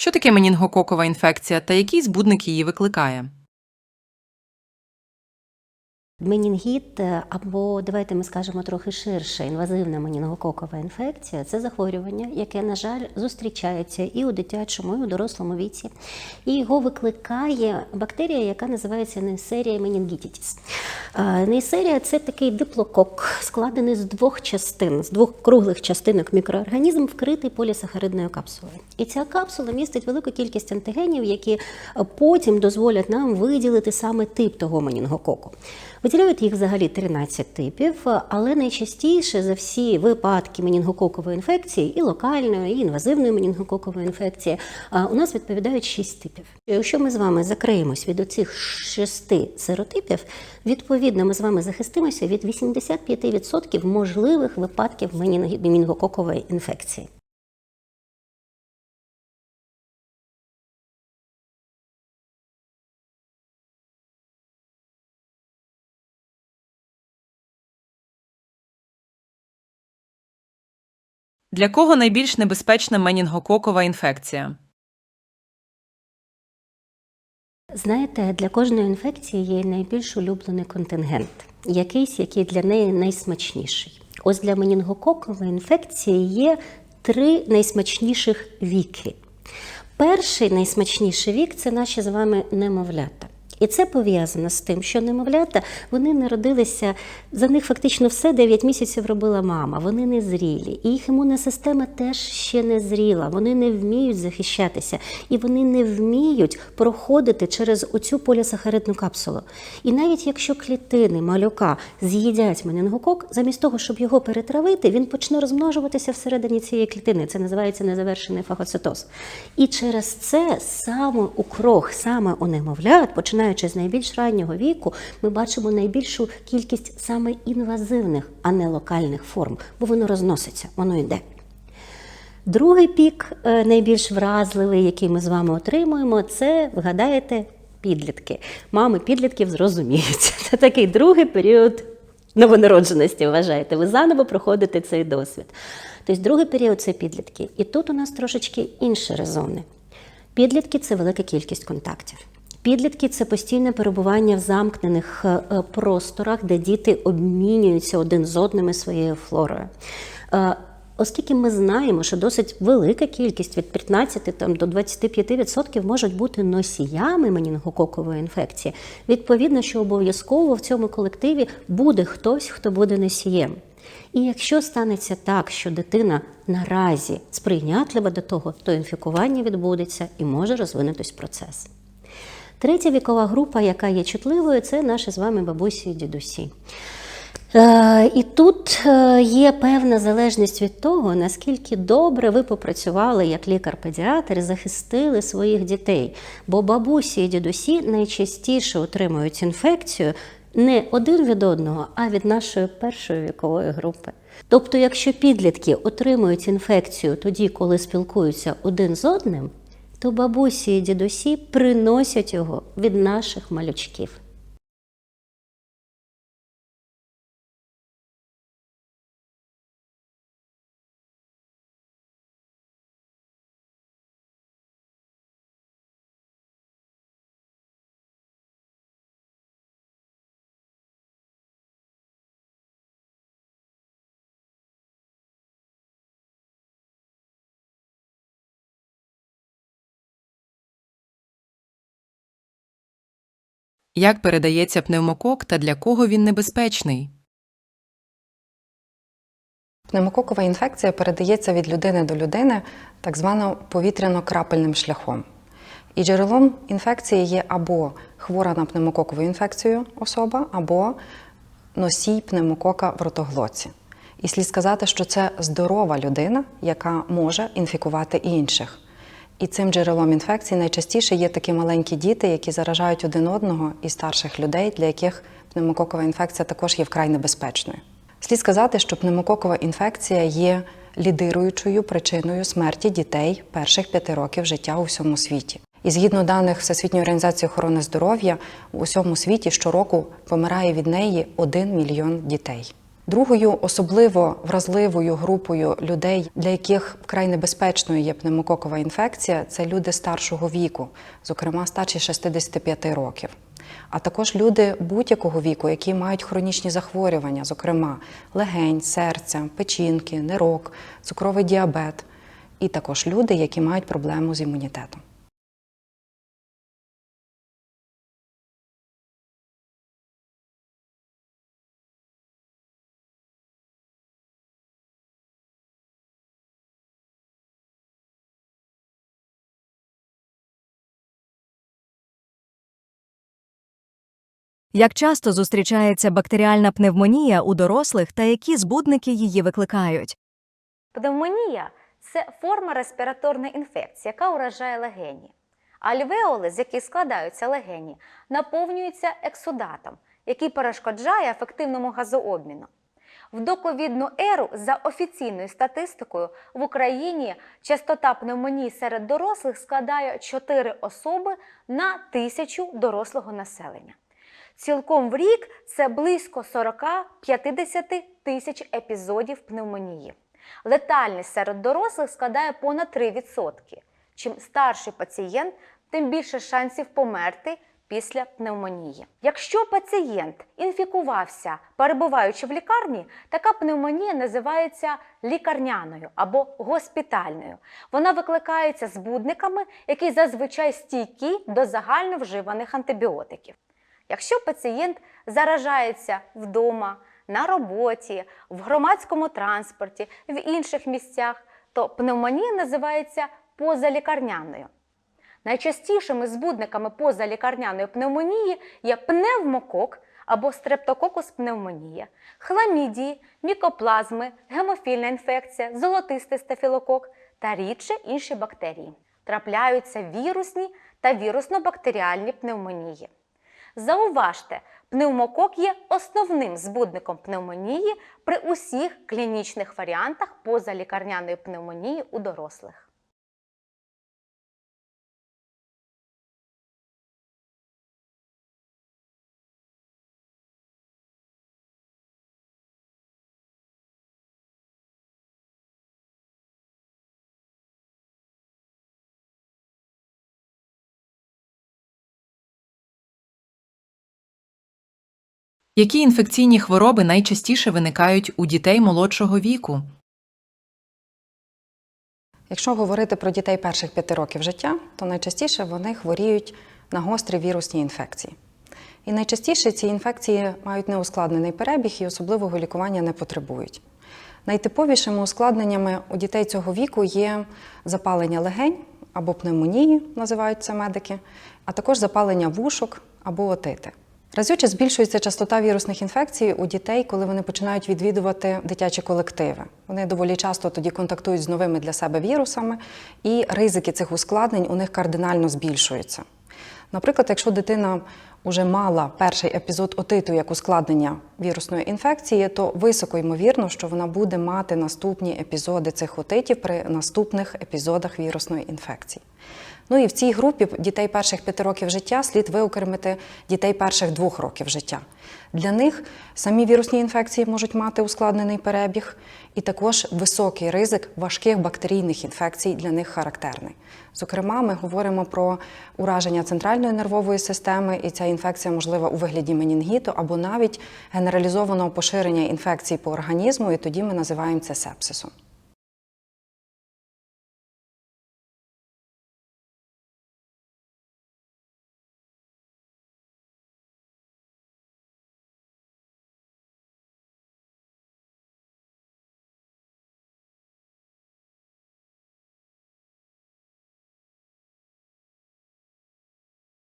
Що таке менінгококова інфекція та який збудник її викликає? Менінгіт, е, або давайте ми скажемо трохи ширше, інвазивна менінгококова інфекція це захворювання, яке, на жаль, зустрічається і у дитячому, і у дорослому віці. І його викликає бактерія, яка називається meningitis. Е, Neisseria – це такий диплокок, складений з двох частин, з двох круглих частинок мікроорганізм, вкритий полісахаридною капсулою. І ця капсула містить велику кількість антигенів, які потім дозволять нам виділити саме тип того менінгококу. Виділяють їх взагалі 13 типів, але найчастіше за всі випадки менінгококової інфекції, і локальної, і інвазивної менінгококової інфекції, у нас відповідають 6 типів. Якщо ми з вами закриємось від оцих шести серотипів, відповідно ми з вами захистимося від 85% можливих випадків менінг- менінгококової інфекції. Для кого найбільш небезпечна менінгококова інфекція? Знаєте, для кожної інфекції є найбільш улюблений контингент, якийсь, який для неї найсмачніший. Ось для менінгококової інфекції є три найсмачніших віки. Перший найсмачніший вік це наші з вами немовлята. І це пов'язано з тим, що немовлята вони народилися, за них фактично все 9 місяців робила мама. Вони не зрілі. І їх імунна система теж ще не зріла. Вони не вміють захищатися і вони не вміють проходити через оцю полісахаридну капсулу. І навіть якщо клітини малюка з'їдять менінгокок, замість того, щоб його перетравити, він почне розмножуватися всередині цієї клітини. Це називається незавершений фагоцитоз. І через це саме у крох, саме у немовлят, починаючи з найбільш раннього віку, ми бачимо найбільшу кількість саме інвазивних, а не локальних форм, бо воно розноситься, воно йде. Другий пік, е, найбільш вразливий, який ми з вами отримуємо, це, вгадаєте, підлітки. Мами підлітків зрозуміють. Це такий другий період новонародженості, вважаєте. Ви заново проходите цей досвід. Тобто другий період це підлітки. І тут у нас трошечки інші резони. Підлітки це велика кількість контактів. Підлітки це постійне перебування в замкнених е, просторах, де діти обмінюються один з одним своєю флорою. Е, Оскільки ми знаємо, що досить велика кількість від 15 там, до 25% можуть бути носіями менінгококової інфекції, відповідно, що обов'язково в цьому колективі буде хтось, хто буде носієм. І якщо станеться так, що дитина наразі сприйнятлива до того, то інфікування відбудеться і може розвинутись процес. Третя вікова група, яка є чутливою, це наші з вами бабусі і дідусі. Е, І тут е, є певна залежність від того, наскільки добре ви попрацювали як лікар-педіатр і захистили своїх дітей. Бо бабусі і дідусі найчастіше отримують інфекцію не один від одного, а від нашої першої вікової групи. Тобто, якщо підлітки отримують інфекцію тоді, коли спілкуються один з одним, то бабусі і дідусі приносять його від наших малючків. Як передається пневмокок та для кого він небезпечний? Пневмококова інфекція передається від людини до людини так звано повітряно-крапельним шляхом. І джерелом інфекції є або хвора на пневмококову інфекцію особа, або носій пневмокока в ротоглотці. І слід сказати, що це здорова людина, яка може інфікувати інших. І цим джерелом інфекції найчастіше є такі маленькі діти, які заражають один одного і старших людей, для яких пневмококова інфекція також є вкрай небезпечною. Слід сказати, що пневмококова інфекція є лідируючою причиною смерті дітей перших п'яти років життя у всьому світі. І згідно даних Всесвітньої організації охорони здоров'я, у всьому світі щороку помирає від неї 1 мільйон дітей. Другою особливо вразливою групою людей, для яких вкрай небезпечною є пневмококова інфекція, це люди старшого віку, зокрема старші 65 років. А також люди будь-якого віку, які мають хронічні захворювання, зокрема легень, серця, печінки, нирок, цукровий діабет, і також люди, які мають проблему з імунітетом. Як часто зустрічається бактеріальна пневмонія у дорослих та які збудники її викликають? Пневмонія це форма респіраторної інфекції, яка уражає легені. Альвеоли, з яких складаються легені, наповнюються ексудатом, який перешкоджає ефективному газообміну. В доковідну еру, за офіційною статистикою, в Україні частота пневмонії серед дорослих складає 4 особи на тисячу дорослого населення. Цілком в рік це близько 40-50 тисяч епізодів пневмонії. Летальність серед дорослих складає понад 3%. Чим старший пацієнт, тим більше шансів померти після пневмонії. Якщо пацієнт інфікувався, перебуваючи в лікарні, така пневмонія називається лікарняною або госпітальною. Вона викликається збудниками, які зазвичай стійкі до загально вживаних антибіотиків. Якщо пацієнт заражається вдома, на роботі, в громадському транспорті, в інших місцях, то пневмонія називається позалікарняною. Найчастішими збудниками позалікарняної пневмонії є пневмокок або стрептококус пневмонія, хламідії, мікоплазми, гемофільна інфекція, золотистий стафілокок та рідше інші бактерії. Трапляються вірусні та вірусно-бактеріальні пневмонії. Зауважте, пневмокок є основним збудником пневмонії при усіх клінічних варіантах позалікарняної пневмонії у дорослих. Які інфекційні хвороби найчастіше виникають у дітей молодшого віку? Якщо говорити про дітей перших п'яти років життя, то найчастіше вони хворіють на гострі вірусні інфекції. І найчастіше ці інфекції мають неускладнений перебіг і особливого лікування не потребують. Найтиповішими ускладненнями у дітей цього віку є запалення легень або пневмонії, називають це медики, а також запалення вушок або отити. Разюче збільшується частота вірусних інфекцій у дітей, коли вони починають відвідувати дитячі колективи. Вони доволі часто тоді контактують з новими для себе вірусами, і ризики цих ускладнень у них кардинально збільшуються. Наприклад, якщо дитина вже мала перший епізод отиту як ускладнення вірусної інфекції, то високо ймовірно, що вона буде мати наступні епізоди цих отитів при наступних епізодах вірусної інфекції. Ну і в цій групі дітей перших п'яти років життя слід виокремити дітей перших двох років життя. Для них самі вірусні інфекції можуть мати ускладнений перебіг, і також високий ризик важких бактерійних інфекцій для них характерний. Зокрема, ми говоримо про ураження центральної нервової системи, і ця інфекція можлива у вигляді менінгіту або навіть генералізованого поширення інфекцій по організму, і тоді ми називаємо це сепсисом.